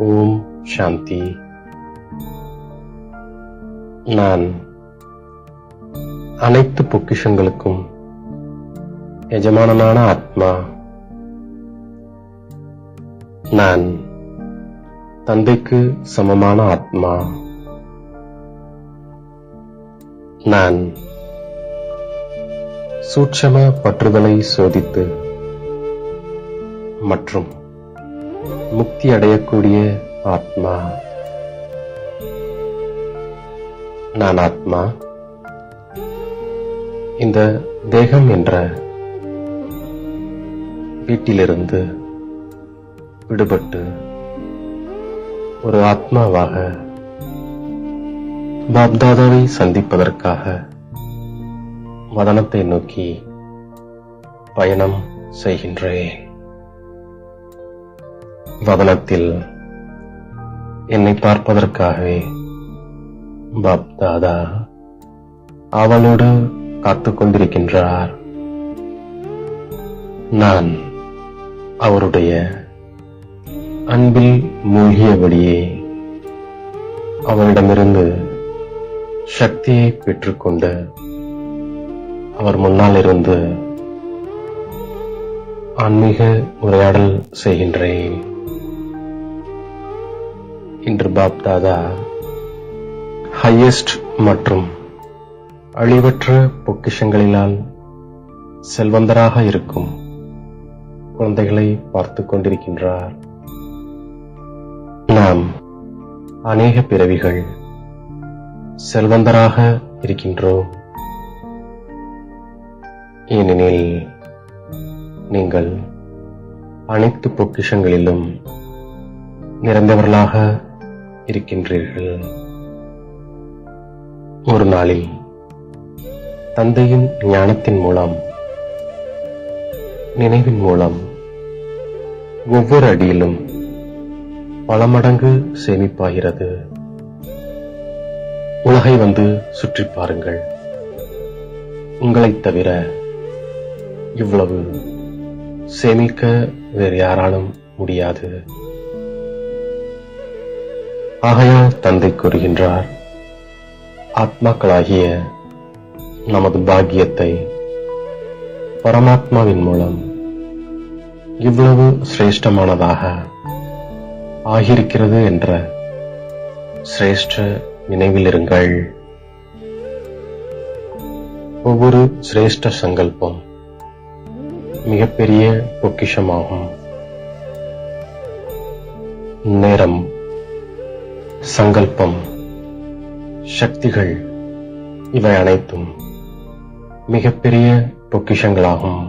ஓம் சாந்தி நான் அனைத்து பொக்கிஷங்களுக்கும் எஜமானனான ஆத்மா. நான் தந்தைக்கு சமமான ஆத்மா. நான் சூட்சம பற்றுதலை சோதித்து மற்றும் முக்தி அடையக்கூடிய ஆத்மா. நான் ஆத்மா. இந்த தேகம் என்ற வீட்டிலிருந்து விடுபட்டு ஒரு ஆத்மாவாக பாப்தாதாவை சந்திப்பதற்காக மதனத்தை நோக்கி பயணம் செய்கின்றேன். வதனத்தில் என்னை பார்ப்பதற்காகவே பாப்தாதா அவளோடு காத்துக் கொண்டிருக்கின்றார். நான் அவருடைய அன்பில் மூழ்கியபடியே அவரிடமிருந்து சக்தியை பெற்றுக்கொண்டு அவர் முன்னால் இருந்து ஆன்மீக உரையாடல் செய்கின்றேன். இன்று பாப்தாதா ஹையஸ்ட் மற்றும் அழிவற்ற பொக்கிஷங்களினால் செல்வந்தராக இருக்கும் குழந்தைகளை பார்த்துக் கொண்டிருக்கின்றார். நாம் அநேக பிறவிகள் செல்வந்தராக இருக்கின்றோம். ஏனெனில் நீங்கள் அனைத்து பொக்கிஷங்களிலும் நிறைந்தவர்களாக இருக்கின்றீர்கள். ஒரு நாளில் தந்தையின் ஞானத்தின் மூலம் நினைவின் மூலம் ஒவ்வொரு அடியிலும் பல மடங்கு சேமிப்பாகிறது. உலகை வந்து சுற்றி பாருங்கள். உங்களைத் தவிர இவ்வளவு சேமிக்க வேறு யாராலும் முடியாது. ஆகையால் தந்தை கூறுகின்றார் ஆத்மாக்களாகிய நமது பாக்கியத்தை பரமாத்மாவின் மூலம் இவ்வளவு சிரேஷ்டமானதாக ஆகியிருக்கிறது என்ற சிரேஷ்ட நினைவில் இருங்கள். ஒவ்வொரு சிரேஷ்ட சங்கல்பம் மிகப்பெரிய பொக்கிஷமாகும். நேரம் சங்கல்பம் சக்திகள் இவை அனைத்தும் மிகப்பெரிய பொக்கிஷங்களாகும்.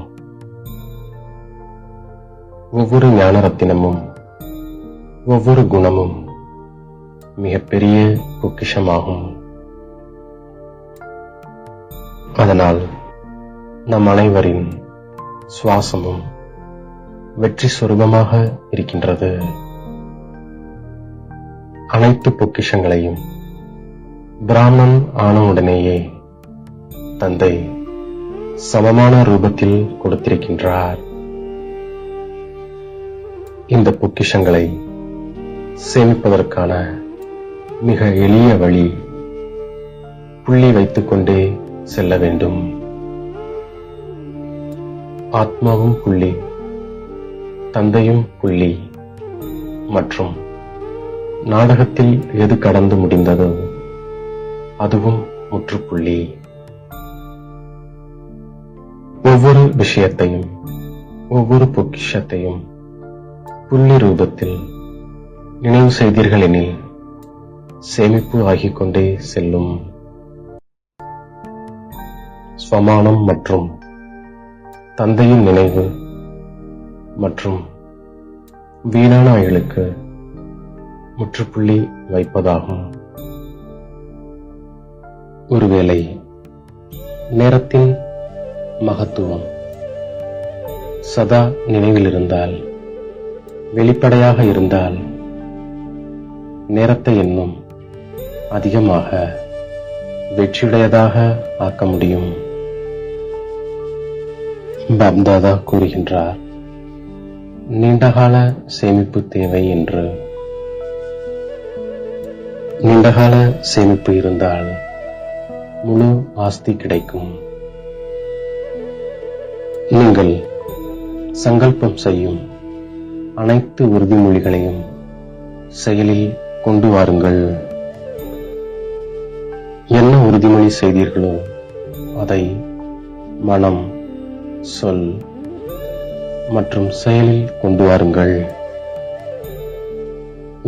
ஒவ்வொரு ஞானரத்தினமும் ஒவ்வொரு குணமும் மிகப்பெரிய பொக்கிஷமாகும். அதனால் நம் அனைவரின் சுவாசமும் வெற்றி சொரூபமாக இருக்கின்றது. அனைத்து பொக்கிஷங்களையும் பிராமணன் ஆனவுடனேயே தந்தை சமமான ரூபத்தில் கொடுத்திருக்கின்றார். இந்த பொக்கிஷங்களை சேமிப்பதற்கான மிக எளிய வழி புள்ளி வைத்துக்கொண்டே செல்ல வேண்டும். ஆத்மாவும் புள்ளி தந்தையும் புள்ளி மற்றும் நாடகத்தில் எது கடந்து முடிந்ததோ அதுவும் முற்றுப்புள்ளி. ஒவ்வொரு விஷயத்தையும் ஒவ்வொரு பொக்கிஷத்தையும் புள்ளி ரூபத்தில் நினைவு செய்தீர்கள் எனில் சேமிப்பு ஆகிக் கொண்டே செல்லும். ஸ்வமானம் மற்றும் தந்தையின் நினைவு மற்றும் வீணான அயலுக்கு முற்றுப்புள்ளி வைப்பதாகும். ஒருவேளை நேரத்தின் மகத்துவம் சதா நினைவில் இருந்தால் வெளிப்படையாக இருந்தால் நேரத்தை இன்னும் அதிகமாக வெற்றியுடையதாக ஆக்க முடியும். பாப்தாதா கூறுகின்றார் நீண்டகால சேமிப்பு தேவை என்று நீண்டகால சேமிப்பு இருந்தால் முழு ஆஸ்தி கிடைக்கும். நீங்கள் சங்கல்பம் செய்யும் அனைத்து உறுதிமொழிகளையும் செயலில் கொண்டு வாருங்கள். என்ன உறுதிமொழி செய்தீர்களோ அதை மனம் சொல் மற்றும் செயலில் கொண்டு வாருங்கள்.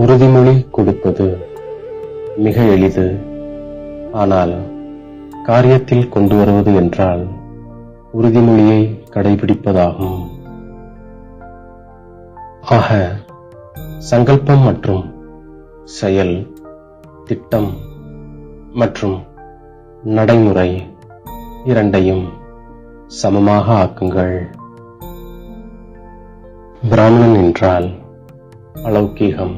உறுதிமொழி கொடுப்பது மிக எளிது. ஆனால் காரியத்தில் கொண்டு வருவது என்றால் உறுதிமொழியை கடைபிடிப்பதாகும். ஆக சங்கல்பம் மற்றும் செயல் திட்டம் மற்றும் நடைமுறை இரண்டையும் சமமாக ஆக்குங்கள். பிராமணன் என்றால் அலௌகீகம்.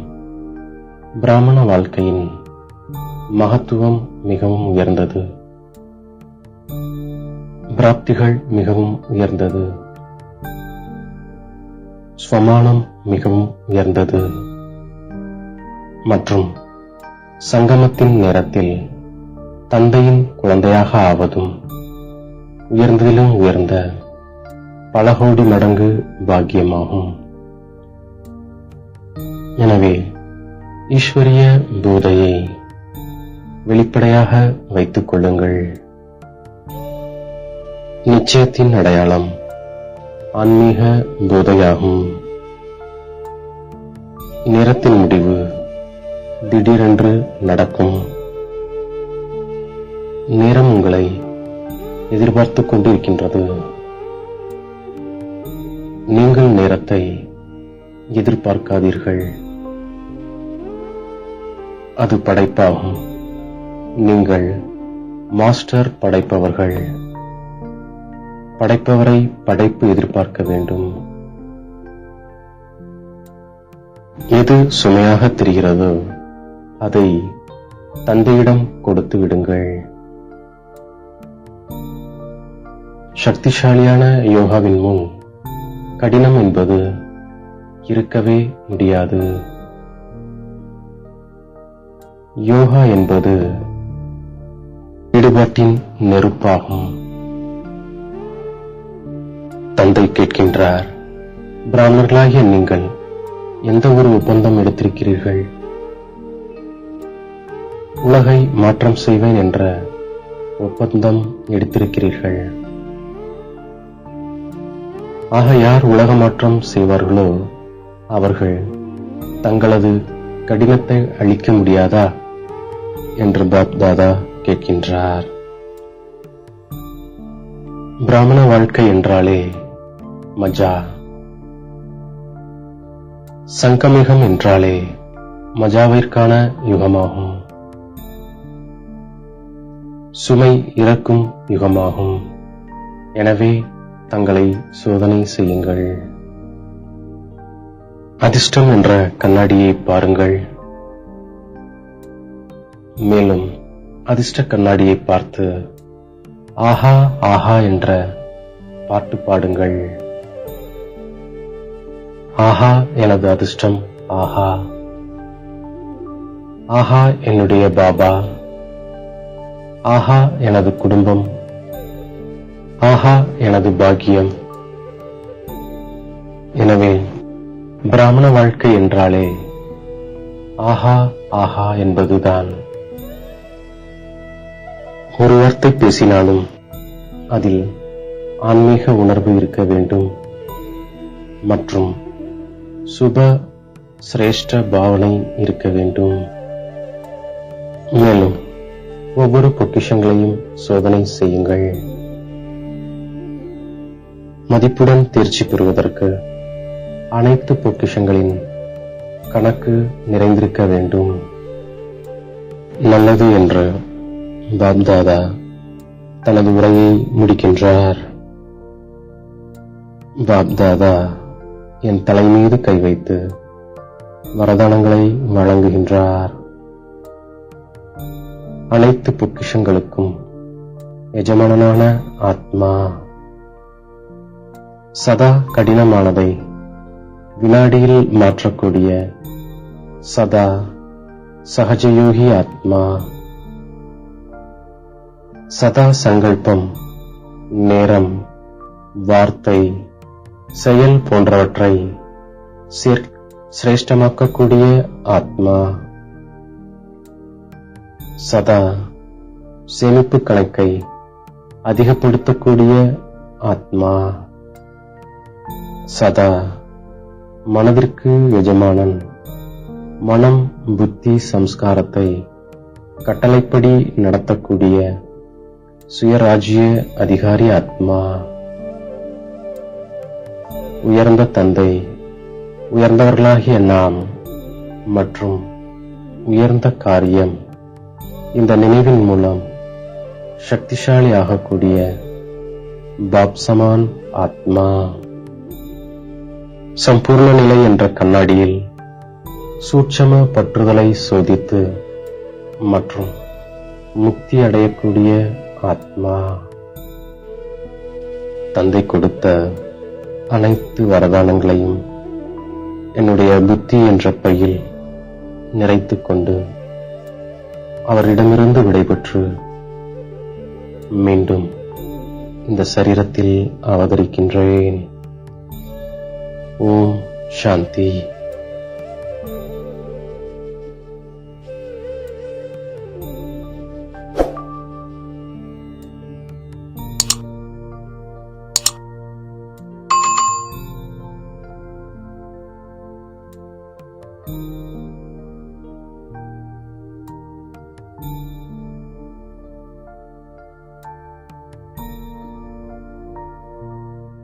பிராமண வாழ்க்கையின் மகத்துவம் மிகவும் உயர்ந்தது. பிராப்திகள் மிகவும் உயர்ந்தது. ஸ்வமானம் மிகவும் உயர்ந்தது. மற்றும் சங்கமத்தின் நேரத்தில் தந்தையின் குழந்தையாக ஆவதும் உயர்ந்ததிலும் உயர்ந்த பல கோடி மடங்கு பாக்கியமாகும். எனவே ஈஸ்வரிய பூதையை வெளிப்படையாக வைத்துக் கொள்ளுங்கள். நிச்சயத்தின் அடையாளம் ஆன்மீக போதையாகும். நேரத்தின் முடிவு திடீரென்று நடக்கும். நேரம் உங்களை எதிர்பார்த்துக் கொண்டிருக்கின்றது. நீங்கள் நேரத்தை எதிர்பார்க்காதீர்கள். அது படைப்பாகும். நீங்கள் மாஸ்டர் படைப்பவர்கள். படைப்பவரை படைப்பு எதிர்பார்க்க வேண்டும். எது சுமையாக தெரிகிறதோ அதை தந்தையிடம் கொடுத்து விடுங்கள். சக்திசாலியான யோகாவின் முன் கடினம் என்பது இருக்கவே முடியாது. யோகா என்பது ஈடுபாட்டின் நெருப்பாகும். தந்தை கேட்கின்றார் பிராமணர்களாகிய நீங்கள் எந்த ஒரு ஒப்பந்தம் எடுத்திருக்கிறீர்கள்? உலகை மாற்றம் செய்வேன் என்ற ஒப்பந்தம் எடுத்திருக்கிறீர்கள். ஆக யார் உலக மாற்றம் செய்வார்களோ அவர்கள் தங்களது கடினத்தை அழிக்க முடியாதா? என்று பாப் தாதா கேட்கின்றார். பிராமண வாழ்க்கை என்றாலே மஜா. சங்கமிகம் என்றாலே மஜாவிற்கான யுகமாகும். சுமை இறக்கும் யுகமாகும். எனவே தங்களை சோதனை செய்யுங்கள். அதிர்ஷ்டம் என்ற கண்ணாடியை பாருங்கள். மேலும் அதிர்ஷ்ட கண்ணாடியை பார்த்து ஆஹா ஆஹா என்ற பாட்டு பாடுங்கள். ஆஹா எனது அதிர்ஷ்டம் ஆஹா. ஆஹா என்னுடைய பாபா. ஆஹா எனது குடும்பம். ஆஹா எனது பாக்கியம். எனவே பிராமண வாழ்க்கை என்றாலே ஆஹா ஆஹா என்பதுதான். ஒரு வார்த்தை பேசினாலும் அதில் ஆன்மீக உணர்வு இருக்க வேண்டும். மற்றும் சுப சிரேஷ்ட பாவனை இருக்க வேண்டும். மேலும் ஒவ்வொரு பொக்கிஷங்களையும் சோதனை செய்யுங்கள். மதிப்புடன் தேர்ச்சி பெறுவதற்கு அனைத்து பொக்கிஷங்களின் கணக்கு நிறைந்திருக்க வேண்டும். நல்லது என்று பாப்தாதா தனது உரையை முடிக்கின்றார். பாப்தாதா என் தலை மீது கை வைத்து வரதானங்களை வழங்குகின்றார். அனைத்து பொக்கிஷங்களுக்கும் எஜமானனான ஆத்மா சதா கடினமானதை வினாடியில் மாற்றக்கூடிய சதா சகஜயோகி ஆத்மா சதா சங்கல்பம் நேரம் வார்த்தை செயல் போன்றவற்றை சிரேஷ்டமாக்கக்கூடிய ஆத்மா. சதா சேமிப்பு கணக்கை அதிகப்படுத்தக்கூடிய ஆத்மா. சதா மனதிற்கு எஜமானன் மனம் புத்தி சம்ஸ்காரத்தை கட்டளைப்படி நடத்தக்கூடிய சுயராஜ்ய அதிகாரி ஆத்மா. உயர்ந்த தந்தை உயர்ந்தவர்களாகிய நாம் மற்றும் உயர்ந்த காரியம் இந்த நினைவின் மூலம் சக்திசாலி ஆகக்கூடிய பாப்சமான் ஆத்மா. சம்பூர்ண நிலை என்ற கண்ணாடியில் சூட்சம பற்றுதலை சோதித்து மற்றும் முக்தி அடையக்கூடிய ஆத்மா தந்தை கொடுத்த அனைத்து வரதானங்களையும் என்னுடைய புத்தி என்ற பையில் நிறைத்துக் கொண்டு அவரிடமிருந்து விடைபெற்று மீண்டும் இந்த சரீரத்தில் அவதரிக்கின்றேன். ஓம் சாந்தி.